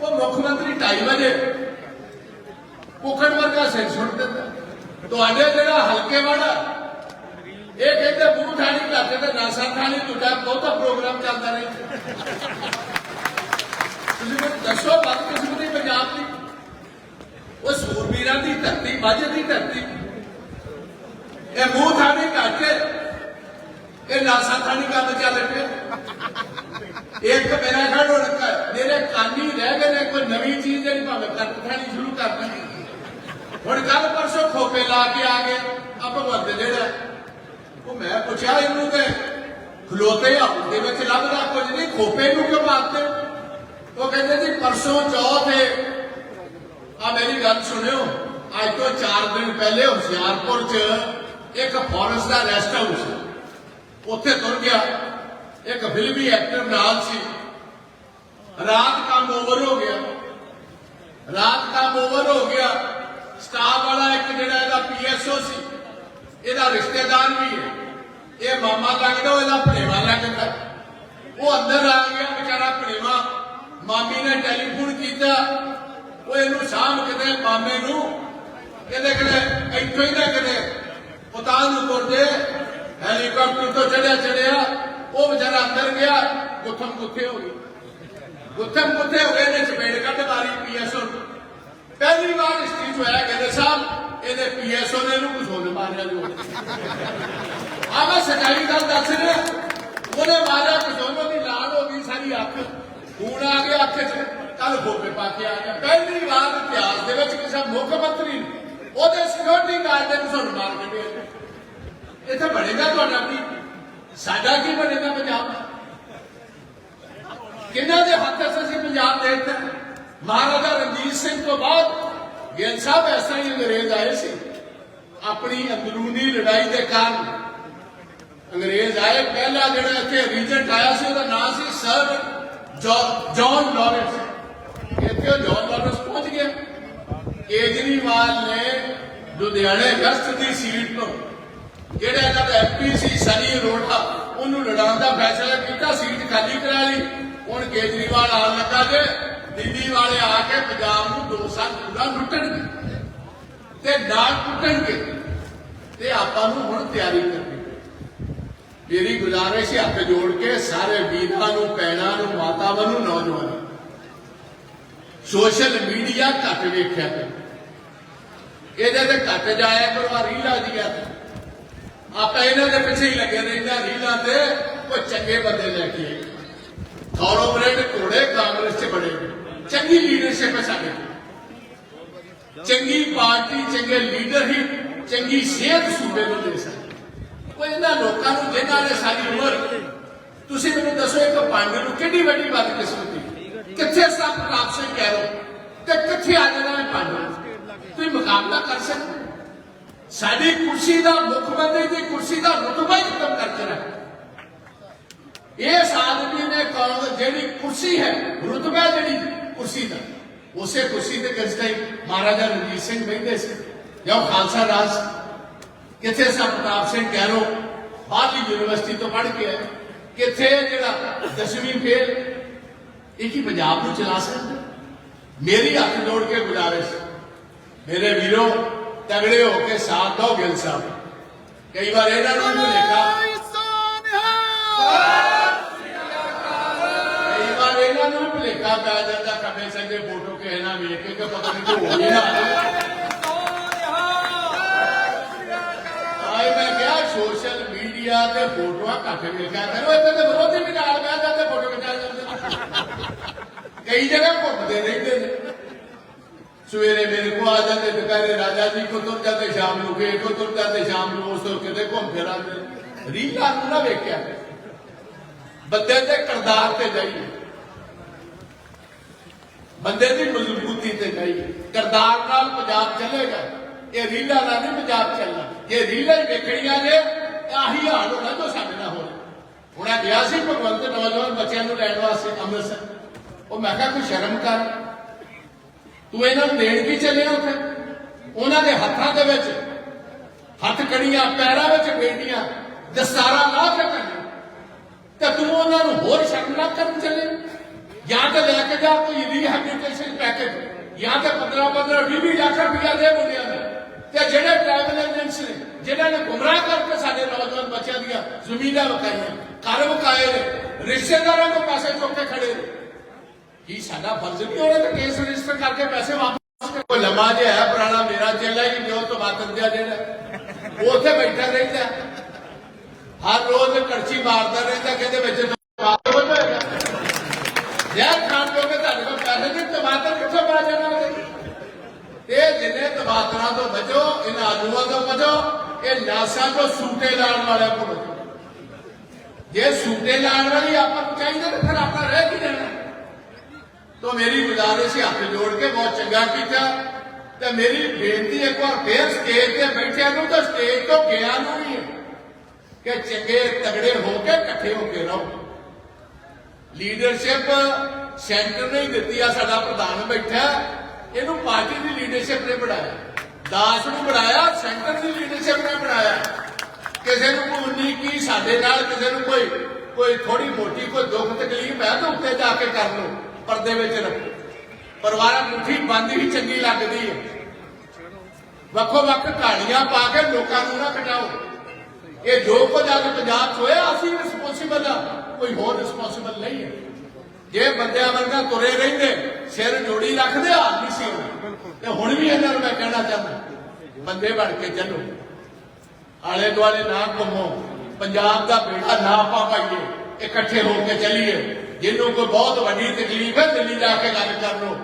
ਉਹ ਮੁੱਖ ਮੰਤਰੀ 2:30 ਵਜੇ ਪੁੱਖੜ ਵਰਗਾ ਸਿਰ ਸੁੱਟ ਦਿੰਦਾ। ਤੁਹਾਡੇ ਜਿਹੜਾ ਹਲਕੇ ਵਾਲਾ, ਇਹ ਕਹਿੰਦੇ ਮੂੰਹ ਥਾਣੀ ਕਰਦੇ ਤੇ ਨਾਸਾ ਥਾਣੀ ਤੁਹਾਡਾ ਬਹੁਤਾ ਪ੍ਰੋਗਰਾਮ ਚੱਲਦਾ ਰਹੇ। ਤੁਸੀਂ ਮੈਨੂੰ ਦੱਸੋ ਬਾਤ ਕਿਸਮਤੀ ਪੰਜਾਬ ਦੀ। ਉਹ ਸੂਰਬੀਰਾਂ ਦੀ ਧਰਤੀ ਬਾਜੇ ਦੀ ਧਰਤੀ। ਇਹ ਮੂੰਹ ਥਾਣੀ ਕਰਕੇ ਇਹ ਨਾਸਾ ਥਾਣੀ ਕੰਮ ਚੱਲ ਪਿਆ। ਇੱਕ ਮੇਰਾ ਖੜ ਹੋ ਰੱਖਾ ਮੇਰੇ ਕਾਨੀ ਰਹਿ ਗਏ ਨੇ ਕੋਈ ਨਵੀਂ ਚੀਜ਼ ਜਿਹੜੀ ਭਾਵੇਂ ਕੱਟ ਸ਼ੁਰੂ ਕਰ ਦਾਂਗੇ ਹੁਣ ਕੱਲ ਪਰਸੋਂ ਖੋਪੇ ਲਾ ਕੇ ਆ ਗਏ ਆ ਭਗਵੰਤ ਜਿਹੜਾ ਉਹ ਮੈਂ ਪੁੱਛਿਆ ਇਹਨੂੰ ਤੇ ਖਲੋਤੇ ਹੱਥ ਦੇ ਵਿੱਚ ਲੱਭਦਾ ਕੁਝ ਨਹੀਂ, ਖੋਪੇ ਨੂੰ ਕਿਉਂ ਮਾਰਦੇ? ਉਹ ਕਹਿੰਦੇ ਜੀ ਪਰਸੋਂ ਚੌਥ ਹੈ ਆ ਮੇਰੀ ਗੱਲ ਸੁਣਿਓ, ਅੱਜ ਤੋਂ 4 ਦਿਨ ਪਹਿਲੇ ਹੁਸ਼ਿਆਰਪੁਰ 'ਚ ਇੱਕ ਫੋਰੈਸਟ ਦਾ ਰੈਸਟ ਹਾਊਸ ਉੱਥੇ ਤੁਰ ਗਿਆ, ਇੱਕ ਫਿਲਮੀ ਐਕਟਰ ਨਾਲ ਸੀ। ਰਾਤ ਕੰਮ ਓਵਰ ਹੋ ਗਿਆ। ਰਾਤ ਕੰਮ ਓਵਰ ਹੋ ਗਿਆ। ਸਟਾਫ ਵਾਲਾ ਇੱਕ ਜਿਹੜਾ ਇਹਦਾ ਪੀਐਸਓ ਸੀ, ਇਹਦਾ ਰਿਸ਼ਤੇਦਾਰ ਵੀ ਹੈ। ਇਹ ਮਾਮਾ ਲੱਗਦਾ ਇਹਦਾ ਭਣੇਵਾ ਲੱਗਦਾ ਉਹ ਅੰਦਰ ਆ ਗਿਆ, ਵਿਚਾਰਾ ਭਣੇਵਾ ਮਾਮੀ ਨੇ ਟੈਲੀਫੋਨ ਕੀਤਾ। ਉਹ ਇਹਨੂੰ ਸਾਂਭ ਕਿਤੇ ਮਾਮੇ ਨੂੰ। ਇਹਦੇ ਕਿਤੇ ਇੱਥੋਂ ਹੀ ਨਾ ਕਿਤੇ ਪਤਾ ਨੂੰ ਤੁਰਦੇ ਹੈਲੀਕਾਪਟਰ ਤੋਂ ਚੜਿਆ ਚੜਿਆ। ਉਹ ਵਿਚਾਰਾ ਅੰਦਰ ਗਿਆ ਗੁੱਥਮ ਗੁੱਥੇ ਹੋ ਗਈ। ਗੁੱਥਮ ਗੁੱਥੇ ਹੋ ਗਏ ਨੇ ਚਪੇੜ ਪੀਐਸਓ ਪਹਿਲੀ ਵਾਰ ਹਿਸਟਰੀ ਚ ਹੋਇਆ ਕਹਿੰਦੇ ਸਾਹਿਬ, ਇਹਦੇ ਪੀਐਸਓ ਨੇ ਇਹਨੂੰ ਕੁਝ ਹੋਰ ਮਾਰਿਆ ਜੋ ਆ ਮੈਂ ਸਚਾਈ ਗੱਲ ਦੱਸ ਰਿਹਾ। ਉਹਨੇ ਮਾਰਿਆ ਕੁਝ ਦੀ ਲਾੜ ਹੋ ਗਈ ਸਾਰੀ ਅੱਖ। ਖੂਨ ਆ ਗਿਆ ਅੱਖ 'ਚ ਕੱਲ ਖੋਪੇ ਪਾ ਕੇ ਆ ਗਿਆ ਪਹਿਲੀ ਵਾਰ ਇਤਿਹਾਸ ਦੇ ਵਿੱਚ ਕਿਸੇ ਮੁੱਖ ਮੰਤਰੀ ਉਹਦੇ ਸਿਕਿਉਰਿਟੀ ਗਾਰਡ ਦੇ ਕੁਝ ਮਾਰ ਕੇ ਭੇਜਿਆ ਇੱਥੇ ਬਣੇਗਾ ਤੁਹਾਡਾ ਕੀ? ਸਾਡਾ ਕੀ ਬਣੇਗਾ ਪੰਜਾਬ? ਦਾ ਕਿਹਨਾਂ ਦੇ ਹੱਥ 'ਚ ਅਸੀਂ ਪੰਜਾਬ ਦੇ ਦਿੱਤਾ ਮਹਾਰਾਜਾ ਰਣਜੀਤ ਸਿੰਘ ਤੋਂ ਬਾਅਦ ਗਿੱਲ ਸਾਹਿਬ ਐਸਾ ਹੀ ਅੰਗਰੇਜ਼ ਆਏ ਸੀ। ਆਪਣੀ ਅੰਦਰੂਨੀ ਲੜਾਈ ਦੇ ਕਾਰਨ ਅੰਗਰੇਜ਼ ਆਏ। ਪਹਿਲਾ ਜਿਹੜਾ ਇੱਥੇ ਰੀਜੈਂਟ ਆਇਆ ਸੀ, ਉਹਦਾ ਨਾਮ ਸੀ ਸਰ ਜੌਨ ਲਾਰੈਂਸ। ਇੱਥੇ ਜੌਨ ਲਾਰੈਂਸ ਪਹੁੰਚ ਗਿਆ। ਕੇਜਰੀਵਾਲ ਨੇ ਲੁਧਿਆਣੇ ਵੈਸਟ ਦੀ ਸੀਟ ਤੋਂ ਜਿਹੜਾ ਇਹਨਾਂ ਦਾ ਐਮਪੀ ਸੀ, ਸਨੀ ਅਰੋੜਾ, ਉਹਨੂੰ ਲੜਾਉਣ ਦਾ ਫੈਸਲਾ ਕੀਤਾ, ਸੀਟ ਖਾਲੀ ਕਰਾ ਲਈ। ਹੁਣ ਕੇਜਰੀਵਾਲ ਆਉਣ ਲੱਗਾ ਜੇ। ਦਿੱਲੀ ਵਾਲੇ ਆ ਕੇ ਪੰਜਾਬ ਨੂੰ ਦੋ ਸਾਲ ਪੂਰਾ ਲੁੱਟਣਗੇ ਤੇ ਨਾਲ ਟੁੱਟਣਗੇ ਤੇ ਆਪਾਂ ਨੂੰ ਹੁਣ ਤਿਆਰੀ ਕਰਨੀ ਮੇਰੀ ਗੁਜ਼ਾਰਿਸ਼ ਹੈ ਹੱਥ ਜੋੜ ਕੇ ਸਾਰੇ ਵੀਰਾਂ ਨੂੰ, ਭੈਣਾਂ ਨੂੰ, ਮਾਤਾਵਾਂ ਨੂੰ, ਨੌਜਵਾਨਾਂ ਨੂੰ। ਸੋਸ਼ਲ ਮੀਡੀਆ ਘੱਟ ਵੇਖਿਆ ਕਰੋ। ਇਹਦੇ ਤੇ ਘੱਟ ਜਾਇਆ ਕਰੋ ਆ ਰੀਲਾਂ ਦੀਆਂ ਆਪਾਂ ਇਹਨਾਂ ਦੇ ਪਿੱਛੇ ਹੀ ਲੱਗੇ ਰਹਿੰਦੇ ਰੀਲਾਂ ਤੇ ਉਹ ਚੰਗੇ ਬੰਦੇ ਲੈ ਕੇ ਆਏ ਥੋਰੋਬਰੇਡ ਘੋੜੇ ਕਾਂਗਰਸ 'ਚ ਬੜੇ ਹੋਏ। ਚੰਗੀ ਲੀਡਰਸ਼ਿਪ ਹੈ ਸਾਡੇ ਕੋਲ। ਚੰਗੀ ਪਾਰਟੀ ਚੰਗੇ ਲੀਡਰ ਹੀ ਚੰਗੀ ਸਿਹਤ ਸੂਬੇ ਨੂੰ ਦੇ ਸਕਦੇ ਕੋਈ ਇਹਨਾਂ ਲੋਕਾਂ ਨੂੰ ਜਿਨ੍ਹਾਂ ਨੇ ਸਾਰੀ ਉਮਰ ਤੁਸੀਂ ਮੈਨੂੰ ਦੱਸੋ ਇੱਕ ਪੰਡ ਨੂੰ ਕਿੰਨੀ ਵੱਡੀ ਬਦਕਿਸਮਤੀ ਕਿੱਥੇ ਸਭ ਪ੍ਰਾਪ ਸਿੰਘ ਕਹਿ ਲੋ ਤੇ ਕਿੱਥੇ ਆ ਜਾਣਾ ਹੈ ਪੰਡ ਤੁਸੀਂ ਮੁਕਾਬਲਾ ਕਰ ਸਕਦੇ ਹੋ? ਸਾਡੀ ਕੁਰਸੀ ਦਾ ਮੁੱਖ ਮੰਤਰੀ ਦੀ ਕੁਰਸੀ ਦਾ ਰੁਤਬਾ ਹੀ ਖਤਮ ਕਰਕੇ ਰੱਖ ਇਸ ਆਦਮੀ ਨੇ ਕਾਂਗਰਸ ਜਿਹੜੀ ਕੁਰਸੀ ਹੈ ਰੁਤਬਾ ਜਿਹੜੀ ਕੁਰਸੀ ਦਾ ਉਸੇ ਕੁਰਸੀ ਤੇ ਕਿਸ ਟਾਈਮ ਮਹਾਰਾਜਾ ਰਣਜੀਤ ਸਿੰਘ ਬੈਠੇ ਸੀ ਜਾਂ ਉਹ ਖਾਲਸਾ ਰਾਜ ਸੀ। ਕਿੱਥੇ ਸਾ ਪ੍ਰਤਾਪ ਸਿੰਘ ਕੈਰੋ ਬਾਹਰਲੀ ਯੂਨੀਵਰਸਿਟੀ ਤੋਂ ਪੜ੍ਹ ਕੇ ਆਏ ਕਿੱਥੇ ਇਹ ਜਿਹੜਾ ਦਸਵੀਂ ਫੇਲ ਇਹ ਕੀ ਪੰਜਾਬ ਨੂੰ ਚਲਾ ਸਕਦਾ ਮੇਰੀ ਹੱਥ ਜੋੜ ਕੇ ਗੁਜ਼ਾਰਿਸ਼ ਮੇਰੇ ਵੀਰੋ ਤਗੜੇ ਹੋ ਕੇ ਸਾਥ ਦਿਓ ਗਿਲ ਨੂੰ ਪੈ ਜਾਂਦਾ ਕਮੇ ਸੰਗੇ ਫੋਟੋ ਕਿਸੇ ਨਾਲ ਵੇਖ ਕੇ ਕਿ ਪਤਾ ਨਹੀਂ ਕਿ ਹੋ ਗਈ ਆਏ ਮੈਂ ਕਿਹਾ ਸੋਸ਼ਲ ਮੀਡੀਆ ਤੇ ਫੋਟੋਆਂ ਘੱਟ ਵੇਖਿਆ ਕਰੋ, ਇੱਥੇ ਤੇ ਵਿਰੋਧੀ ਵੀ ਨਾਲ ਬਹਿ ਜਾਂਦੇ, ਫੋਟੋ ਖਿਚਾ ਜਾਂਦੇ। ਕਈ ਜਗ੍ਹਾ ਘੁੰਮਦੇ ਰਹਿੰਦੇ ਨੇ। ਸਵੇਰੇ ਮੇਰੇ ਕੋ ਆ ਜਾਂਦੇ, ਦੁਪਹਿਰੇ ਰਾਜਾ ਜੀ ਕੋ ਤੁਰ ਜਾਂਦੇ, ਸ਼ਾਮ ਨੂੰ ਕੇ ਕੋ ਤੁਰ ਜਾਂਦੇ, ਸ਼ਾਮ ਨੂੰ ਉਸ ਤੋਂ ਕਿਤੇ ਘੁੰਮ ਫਿਰ ਆਉਂਦੇ। ਰੀਲਾਂ ਨੂੰ ਨਾ ਵੇਖਿਆ। ਬੰਦੇ ਦੇ ਕਰਦਾਰ ਤੇ ਜਾਈਏ। ਬੰਦੇ ਦੀ ਮਜ਼ਬੂਤੀ ਤੇ ਜਾਈਏ ਕਰਤਾਰ ਨਾਲ ਪੰਜਾਬ ਚੱਲੇਗਾ ਇਹ ਰੀਲਾਂ ਨਾਲ ਨਹੀਂ ਪੰਜਾਬ ਚੱਲਣਾ। ਇਹ ਰੀਲਾਂ ਹੀ ਵੇਖਣੀਆਂ ਨੇ, ਆਹੀ ਹਾਲ ਹੋਣਾ ਜੋ ਸਾਡੇ ਨਾਲ ਹੋਣਾ ਹੁਣਾ ਗਿਆ ਸੀ ਭਗਵੰਤ ਨੌਜਵਾਨ ਬੱਚਿਆਂ ਨੂੰ ਲੈਣ ਵਾਸਤੇ ਅੰਮ੍ਰਿਤਸਰ। ਉਹ ਮੈਂ ਕਿਹਾ ਕੋਈ ਸ਼ਰਮ ਕਰ। ਤੂੰ ਇਹਨਾਂ ਨੂੰ ਦੇਣ ਕੀ ਚੱਲਿਆ ਉੱਥੇ? ਉਹਨਾਂ ਦੇ ਹੱਥਾਂ ਦੇ ਵਿੱਚ ਹੱਥ ਕੜੀਆਂ, ਪੈਰਾਂ ਵਿੱਚ ਬੇਟੀਆਂ, ਦਸਤਾਰਾ ਲਾ ਕੇ ਤੇ ਤੂੰ ਉਹਨਾਂ ਨੂੰ ਹੋਰ ਸ਼ਰਮ ਨਾ ਕਰਨ ਚੱਲੇ। ਜਾਂ ਤਾਂ ਲੈ ਕੇ ਜਾ ਕੋਈ ਰੀਹੈਬਿਲਿਟੇਸ਼ਨ ਪੈਕੇਜ ਜਾਂ ਤੇ 15 15 20 20 ਲੱਖ ਰੁਪਇਆ ਦੇ ਮੁੰਡਿਆਂ ਨੂੰ। ਤੇ ਜਿਹੜੇ ਟਰੈਵਲ ਏਜੰਟਸ ਨੇ, ਜਿਨ੍ਹਾਂ ਨੇ ਗੁੰਮਰਾਹ ਕਰਕੇ ਸਾਡੇ ਨੌਜਵਾਨ ਬੱਚਿਆਂ ਦੀਆਂ ਜ਼ਮੀਨਾਂ ਵਕਾਈਆਂ, ਘਰ ਵਕਾਏ ਨੇ, ਰਿਸ਼ਤੇਦਾਰਾਂ ਕੋਲ ਪੈਸੇ ਚੁੱਕ ਕੇ ਖੜੇ ਨੇ। ਕੀ ਸਾਡਾ ਫਰਜ਼ ਨਹੀਂ ਉਹਨਾਂ ਦਾ ਕੇਸ ਰਜਿਸਟਰ ਕਰਕੇ ਪੈਸੇ ਵਾਪਸ ਕੋਈ ਲੰਮਾ ਜਿਹਾ ਹੈ, ਪੁਰਾਣਾ ਮੇਰਾ ਚੇਲਾ ਹੀ ਜੋ ਤੋਂ ਬਾਤਨ ਦਿਆ ਜਿਹੜਾ। ਉਹ ਉੱਥੇ ਬੈਠਾ ਰਹਿੰਦਾ। ਹਰ ਰੋਜ਼ ਕੜਛੀ ਮਾਰਦਾ ਰਹਿੰਦਾ, ਕਹਿੰਦੇ ਵਿੱਚ ਟਮਾਟਰ ਹੋਏਗਾ ਯਾਰ ਖਾਣ ਲੋਗੇ ਤੁਹਾਡੇ ਕੋਲ ਪੈਸੇ ਨਹੀਂ ਟਮਾਟਰ ਕਿੱਥੋਂ ਪਾ ਜਾਣਾ ਉਹਦੇ ਇਹ ਜਿੰਨੇ ਟਮਾਟਰਾਂ ਤੋਂ ਬਚੋ ਇਹਨਾਂ ਆਲੂਆਂ ਤੋਂ ਬਚੋ ਇਹ ਲਾਸ਼ਾਂ ਤੋਂ ਸੂਟੇ ਲਾਉਣ ਵਾਲਿਆਂ ਤੋਂ ਬਚੋ ਜੇ ਸੂਟੇ ਲਾਉਣ ਵਾਲੀ ਆਪਾਂ ਨੂੰ ਚਾਹੀਦਾ ਤਾਂ ਫਿਰ ਆਪਾਂ ਰਹਿ ਕੀ ਜਾਣਾ ਤੋ ਮੇਰੀ ਗੁਜ਼ਾਰਿਸ਼ ਹੈ ਹੱਥ ਜੋੜ ਕੇ ਬਹੁਤ ਚੰਗਾ ਕੀਤਾ ਤੇ ਮੇਰੀ ਬੇਨਤੀ ਇੱਕ ਵਾਰ ਫੇਰ ਸਟੇਜ ਤੇ ਬੈਠਿਆਂ ਨੂੰ ਤਾਂ ਸਟੇਜ ਤੋਂ ਗਿਆ ਨੂੰ ਵੀ ਹੈ ਕਿ ਚੰਗੇ ਤਗੜੇ ਹੋ ਕੇ ਇਕੱਠੇ ਹੋ ਕੇ ਰਹੋ ਲੀਡਰਸ਼ਿਪ ਸੈਂਟਰ ਨੇ ਦਿੱਤੀ ਆ, ਸਾਡਾ ਪ੍ਰਧਾਨ ਬੈਠਾ ਇਹਨੂੰ ਪਾਰਟੀ ਦੀ ਲੀਡਰਸ਼ਿਪ ਨੇ ਬਣਾਇਆ। ਦਾਸ ਨੂੰ ਬਣਾਇਆ ਸੈਂਟਰ ਦੀ ਲੀਡਰਸ਼ਿਪ ਨੇ ਬਣਾਇਆ। ਕਿਸੇ ਨੂੰ ਕੋਈ ਉਨੀ ਕੀ ਸਾਡੇ ਨਾਲ ਕਿਸੇ ਨੂੰ ਕੋਈ ਕੋਈ ਥੋੜੀ ਮੋਟੀ ਕੋਈ ਦੁੱਖ ਤਕਲੀਫ ਹੈ ਤਾਂ ਉੱਤੇ ਜਾ ਕੇ ਕਰ ਲਓ, ਪਰਦੇ ਵਿੱਚ ਰੱਖੋ। ਪਰਿਵਾਰਕ ਮੁੱਠੀ ਬੰਦ ਹੀ ਚੰਗੀ ਲੱਗਦੀ ਹੈ। ਵੱਖੋ ਵੱਖ ਕਹਾਣੀਆਂ ਪਾ ਕੇ ਲੋਕਾਂ ਨੂੰ ਨਾ ਕਟਾਓ। ਇਹ ਜੋ ਕੁਝ ਅੱਜ ਪੰਜਾਬ 'ਚ ਹੋਇਆ, ਅਸੀਂ ਰਿਸਪੌਂਸਿਬਲ ਆ। ਕੋਈ ਹੋਰ ਰਿਸਪੌਂਸਿਬਲ ਨਹੀਂ ਹੈ। ਜੇ ਬੰਦਿਆਂ ਵਰਗਾ ਤੁਰੇ ਰਹਿੰਦੇ, ਸਿਰ ਜੋੜੀ ਰੱਖਦੇ ਆ ਨਹੀਂ ਸੀ। ਤੇ ਹੁਣ ਵੀ ਇਹਨਾਂ ਨੂੰ ਮੈਂ ਕਹਿਣਾ ਚਾਹੁੰਦਾ, ਬੰਦੇ ਬਣ ਕੇ ਚੱਲੋ। ਆਲੇ ਦੁਆਲੇ ਨਾ ਘੁੰਮੋ। ਪੰਜਾਬ ਦਾ ਬੇੜਾ ਨਾ ਪਾ ਪਾਈਏ, ਇਕੱਠੇ ਹੋ ਕੇ ਚੱਲੀਏ। ਜਿਹਨੂੰ ਕੋਈ ਬਹੁਤ ਵੱਡੀ ਤਕਲੀਫ ਹੈ, ਦਿੱਲੀ ਜਾ ਕੇ ਗੱਲ ਕਰ ਲਓ।